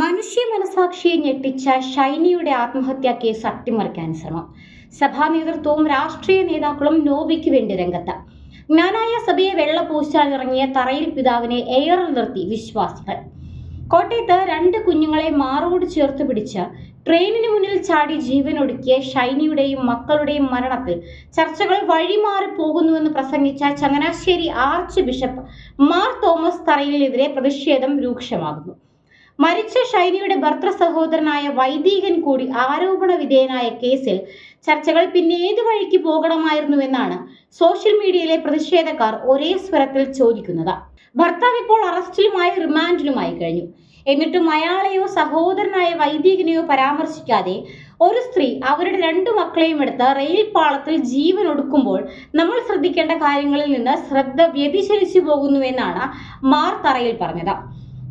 മനുഷ്യ മനസാക്ഷിയെ ഞെട്ടിച്ച ഷൈനിയുടെ ആത്മഹത്യാ കേസ് അട്ടിമറിക്കാൻ ശ്രമം. സഭാ നേതൃത്വവും രാഷ്ട്രീയ നേതാക്കളും നോബിക്ക് വേണ്ടി രംഗത്ത്. ജ്ഞാനായ സഭയെ വെള്ള വെള്ളപൂശാനിറങ്ങിയ തറയിൽ പിതാവിനെ എയറിൽ നിർത്തി വിശ്വാസികൾ. കോട്ടയത്ത് രണ്ട് കുഞ്ഞുങ്ങളെ മാറോട് ചേർത്ത് പിടിച്ച് ട്രെയിനിന് മുന്നിൽ ചാടി ജീവനൊടുക്കിയ ഷൈനിയുടെയും മക്കളുടെയും മരണത്തിൽ ചർച്ചകൾ വഴിമാറി പോകുന്നുവെന്ന് പ്രസംഗിച്ച ചങ്ങനാശ്ശേരി ആർച്ച് ബിഷപ്പ് മാർ തോമസ് തറയിലെതിരെ പ്രതിഷേധം രൂക്ഷമാകുന്നു. മരിച്ച ഷൈനിയുടെ ഭർത്തൃ സഹോദരനായ വൈദികൻ കൂടി ആരോപണ വിധേയനായ കേസിൽ ചർച്ചകൾ പിന്നെ ഏത് വഴിക്ക് പോകണമായിരുന്നുവെന്നാണ് സോഷ്യൽ മീഡിയയിലെ പ്രതിഷേധക്കാർ ഒരേ സ്വരത്തിൽ ചോദിക്കുന്നത്. ഭർത്താവ് ഇപ്പോൾ അറസ്റ്റിലുമായി റിമാൻഡിലുമായി കഴിഞ്ഞു. എന്നിട്ടും അയാളെയോ സഹോദരനായ വൈദികനെയോ പരാമർശിക്കാതെ ഒരു സ്ത്രീ അവരുടെ രണ്ടു മക്കളെയും എടുത്ത് റെയിൽ പാളത്തിൽ ജീവൻ ഒടുക്കുമ്പോൾ നമ്മൾ ശ്രദ്ധിക്കേണ്ട കാര്യങ്ങളിൽ നിന്ന് ശ്രദ്ധ വ്യതിചലിച്ചു പോകുന്നുവെന്നാണ് മാർ തറയിൽ പറഞ്ഞത്.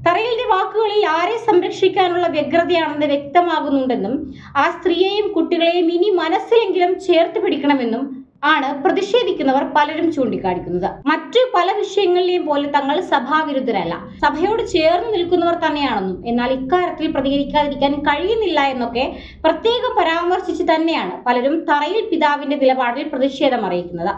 തറയിലിന്റെ വാക്കുകളിൽ ആരെ സംരക്ഷിക്കാനുള്ള വ്യഗ്രതയാണെന്ന് വ്യക്തമാകുന്നുണ്ടെന്നും ആ സ്ത്രീയെയും കുട്ടികളെയും ഇനി മനസ്സിലെങ്കിലും ചേർത്ത് പിടിക്കണമെന്നും ആണ് പ്രതിഷേധിക്കുന്നവർ പലരും ചൂണ്ടിക്കാണിക്കുന്നത്. മറ്റു പല വിഷയങ്ങളിലെയും പോലെ തങ്ങൾ സഭാവിരുദ്ധരല്ല. സഭയോട് ചേർന്ന് നിൽക്കുന്നവർ തന്നെയാണെന്നും എന്നാൽ ഇക്കാര്യത്തിൽ പ്രതികരിക്കാതിരിക്കാൻ കഴിയുന്നില്ല എന്നൊക്കെ പ്രത്യേകം പരാമർശിച്ച് തന്നെയാണ് പലരും തറയിൽ പിതാവിന്റെ നിലപാടിൽ പ്രതിഷേധം അറിയിക്കുന്നത്.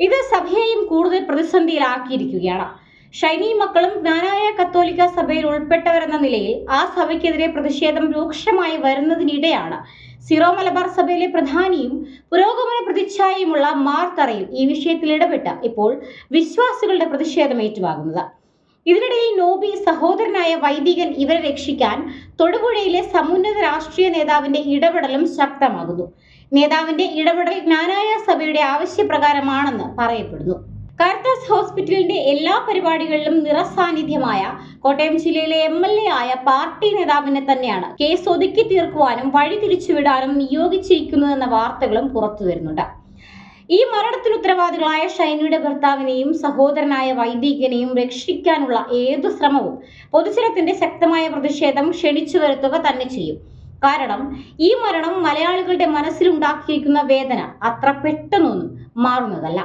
ഇത് സഭയെയും കൂടുതൽ പ്രതിസന്ധിയിലാക്കിയിരിക്കുകയാണ്. ഷൈനി മക്കളും ജ്ഞാനായ കത്തോലിക്ക സഭയിൽ ഉൾപ്പെട്ടവരെന്ന നിലയിൽ ആ സഭയ്ക്കെതിരെ പ്രതിഷേധം രൂക്ഷമായി വരുന്നതിനിടെയാണ് സിറോ മലബാർ സഭയിലെ പ്രധാനിയും പുരോഗമന പ്രതിച്ഛായയുമുള്ള മാർ തറയിൽ ഈ വിഷയത്തിൽ ഇടപെട്ട ഇപ്പോൾ വിശ്വാസികളുടെ പ്രതിഷേധം ഏറ്റുവാങ്ങുന്നത്. ഇതിനിടയിൽ നോബി സഹോദരനായ വൈദികൻ ഇവരെ രക്ഷിക്കാൻ തൊടുപുഴയിലെ സമുന്നത രാഷ്ട്രീയ നേതാവിന്റെ ഇടപെടലും ശക്തമാകുന്നു. നേതാവിന്റെ ഇടപെടൽ ജ്ഞാനായ സഭയുടെ ആവശ്യപ്രകാരമാണെന്ന് പറയപ്പെടുന്നു. കാർത്താസ് ഹോസ്പിറ്റലിന്റെ എല്ലാ പരിപാടികളിലും നിറസാന്നിധ്യമായ കോട്ടയം ജില്ലയിലെ എം എൽ എ ആയ പാർട്ടി നേതാവിനെ തന്നെയാണ് കേസ് ഒതുക്കി തീർക്കുവാനും വഴി തിരിച്ചുവിടാനും നിയോഗിച്ചിരിക്കുന്നതെന്ന വാർത്തകളും പുറത്തു വരുന്നുണ്ട്. ഈ മരണത്തിന് ഉത്തരവാദികളായ ഷൈനിയുടെ ഭർത്താവിനെയും സഹോദരനായ വൈദികനെയും രക്ഷിക്കാനുള്ള ഏതു ശ്രമവും പൊതുജനത്തിന്റെ ശക്തമായ പ്രതിഷേധം ക്ഷണിച്ചു വരുത്തുക തന്നെ ചെയ്യും. കാരണം ഈ മരണം മലയാളികളുടെ മനസ്സിലുണ്ടാക്കിയിരിക്കുന്ന വേദന അത്ര പെട്ടെന്നൊന്നും മാറുന്നതല്ല.